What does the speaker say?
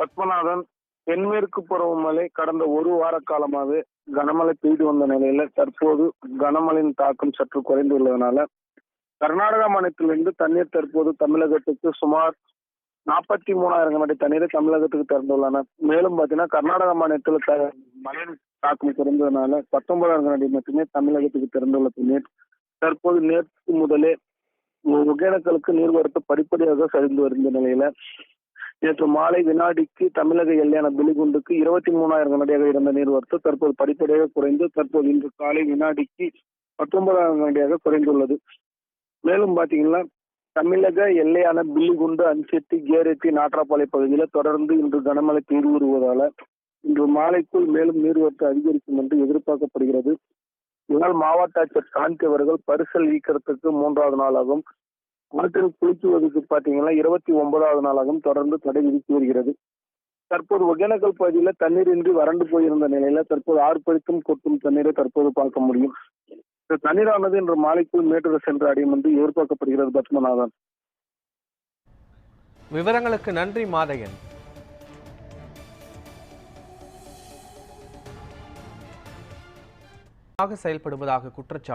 பத்மநாதன் தென்மேற்கு பருவமழை கடந்த ஒரு வார காலமாகவே கனமழை பெய்து வந்த நிலையில தற்போது கனமழையின் தாக்கம் சற்று குறைந்துள்ளதுனால கர்நாடகா மாநிலத்திலிருந்து தண்ணீர் தற்போது தமிழகத்துக்கு சுமார் நாற்பத்தி மூணாயிரம் அடி தண்ணீரை தமிழகத்துக்கு திறந்துள்ளன மேலும் பார்த்தீங்கன்னா கர்நாடகா மாநிலத்தில் த மழையின் தாக்கம் குறைந்ததுனால பத்தொன்பதாயிரம் அடி மட்டுமே தமிழகத்துக்கு திறந்துள்ள தண்ணீர் தற்போது நேற்று முதலே ஒகேனக்கலுக்கு நீர்வரத்து படிப்படியாக சரிந்து வருகின்ற நிலையில நேற்று மாலை வினாடிக்கு தமிழக எல்லையான பிலிகுண்டுக்கு இருபத்தி மூணாயிரம் கனடியாக இருந்த நீர்வரத்து தற்போது படிப்படியாக குறைந்து தற்போது இன்று காலை வினாடிக்கு பத்தொன்பதாயிரம் கனடியாக குறைந்துள்ளது. மேலும் பாத்தீங்கன்னா தமிழக எல்லையான பில்லிகுண்டு அன்செட்டி கேரெட்டி நாட்ராப்பாளைய பகுதியில் தொடர்ந்து இன்று கனமழை தீர்வுறுவதால இன்று மாலைக்குள் மேலும் நீர்வரத்து அதிகரிக்கும் என்று எதிர்பார்க்கப்படுகிறது. இதனால் மாவட்ட ஆட்சியர் சாந்தி அவர்கள் பரிசல் ஈக்கிறதுக்கு மூன்றாவது நாளாகும் ஆற்றில் குளிக்குவதற்கு பாத்தீங்கன்னா இருபத்தி ஒன்பதாவது நாளாகவும் தொடர்ந்து தடை விதித்து வருகிறது. தற்போது ஒகேனக்கல் பகுதியில் தண்ணீரின்றி வறண்டு போயிருந்த நிலையில தற்போது ஆர்ப்பரித்தும் கொட்டும் தண்ணீரை தற்போது பார்க்க முடியும். இந்த தண்ணீரானது இன்று மாலைக்குள் மேட்டூர் சென்று அடையும் என்று எதிர்பார்க்கப்படுகிறது பத்மநாதன். விவரங்களுக்கு நன்றி மாதையன். செயல்படுவதாக குற்றச்சாட்டு